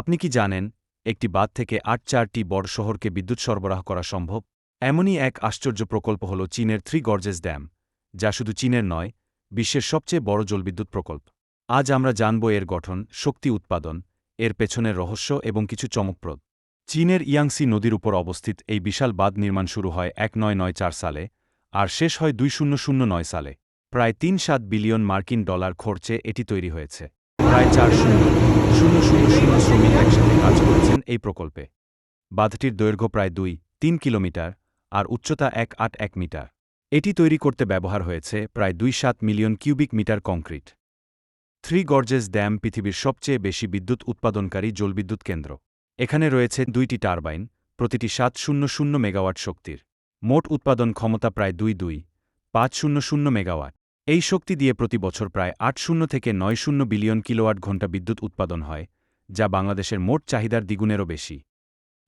আপনি কি জানেন, একটি বাঁধ থেকে আট চারটি বড় শহরকে বিদ্যুৎ সরবরাহ করা সম্ভব? এমনই এক আশ্চর্য প্রকল্প হল চীনের থ্রি গর্জেস ড্যাম, যা শুধু চীনের নয়, বিশ্বের সবচেয়ে বড় জলবিদ্যুৎ প্রকল্প। আজ আমরা জানব এর গঠন, শক্তি উৎপাদন, এর পেছনের রহস্য এবং কিছু চমকপ্রদ। চীনের ইয়াংসি নদীর উপর অবস্থিত এই বিশাল বাঁধ নির্মাণ শুরু হয় এক সালে, আর শেষ হয় দুই সালে। প্রায় তিন সাত বিলিয়ন মার্কিন ডলার খরচে এটি তৈরি হয়েছে। প্রায় চার শূন্য শূন্য শূন্য শূন্য এই প্রকল্পে। বাঁধটির দৈর্ঘ্য প্রায় দুই, তিন কিলোমিটার আর উচ্চতা এক আট এক মিটার। এটি তৈরি করতে ব্যবহার হয়েছে প্রায় দুই সাত million cubic metre concrete. Three gorges dam পৃথিবীর সবচেয়ে বেশি বিদ্যুৎ উৎপাদনকারী জলবিদ্যুৎ কেন্দ্র। এখানে রয়েছে দুইটি টারবাইন, প্রতিটি সাত শূন্য শূন্য মেগাওয়াট শক্তির। মোট উৎপাদন ক্ষমতা প্রায় দুই দুই, পাঁচ শূন্য শূন্য মেগাওয়াট। এই শক্তি দিয়ে প্রতি বছর প্রায় আট শূন্য থেকে নয় শূন্য বিলিয়ন কিলোওয়াট ঘণ্টা বিদ্যুৎ উৎপাদন হয় যা বাংলাদেশের মোট চাহিদার দ্বিগুণেরও বেশি।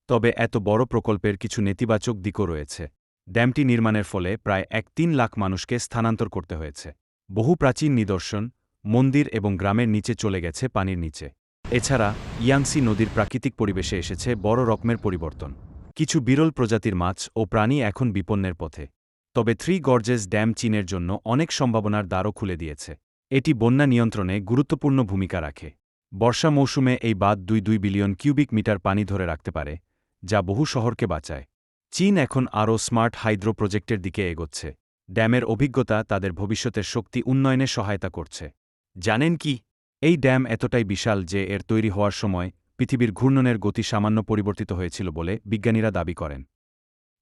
তবে এত বড় প্রকল্পের কিছু নেতিবাচক দিকও রয়েছে। ড্যামটি নির্মাণের ফলে প্রায় এক তিন লাখ মানুষকে স্থানান্তর করতে হয়েছে। বহু প্রাচীন নিদর্শন, মন্দির এবং গ্রামের নিচে চলে গেছে পানির নিচে। এছাড়া, ইয়াংসি নদীর প্রাকৃতিক পরিবেশে এসেছে বড় রকমের পরিবর্তন। কিছু বিরল প্রজাতির মাছ ও প্রাণী এখন বিপন্নের পথে। তবে থ্রি গর্জেস ড্যাম চীনের জন্য অনেক সম্ভাবনার দ্বারও খুলে দিয়েছে। এটি বন্যা নিয়ন্ত্রণে গুরুত্বপূর্ণ ভূমিকা রাখে। বর্ষা মৌসুমে এই বাঁধ দুই দুই বিলিয়ন কিউবিক মিটার পানি ধরে রাখতে পারে, যা বহু শহরকে বাঁচায়। চীন এখন আরও স্মার্ট হাইড্রো প্রজেক্টের দিকে এগোচ্ছে। ড্যামের অভিজ্ঞতা তাদের ভবিষ্যতের শক্তি উন্নয়নে সহায়তা করছে। জানেন কি? এই ড্যাম এতটাই বিশাল যে এর তৈরি হওয়ার সময় পৃথিবীর ঘূর্ণনের গতি সামান্য পরিবর্তিত হয়েছিল বলে বিজ্ঞানীরা দাবি করেন।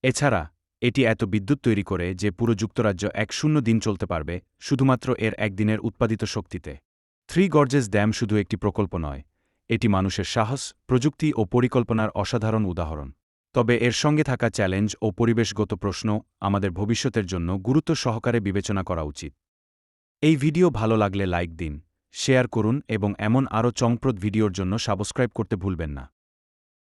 এছাড়া, এটি এত বিদ্যুৎ তৈরি করে যে পুরো যুক্তরাজ্য এক শূন্য দিন চলতে পারবে শুধুমাত্র এর একদিনের উৎপাদিত শক্তিতে। থ্রি গর্জেস ড্যাম শুধু একটি প্রকল্প নয়, এটি মানুষের সাহস, প্রযুক্তি ও পরিকল্পনার অসাধারণ উদাহরণ। তবে এর সঙ্গে থাকা চ্যালেঞ্জ ও পরিবেশগত প্রশ্ন আমাদের ভবিষ্যতের জন্য গুরুত্ব সহকারে বিবেচনা করা উচিত। এই ভিডিও ভালো লাগলে লাইক দিন, শেয়ার করুন এবং এমন আরও চমপ্রদ ভিডিওর জন্য সাবস্ক্রাইব করতে ভুলবেন না।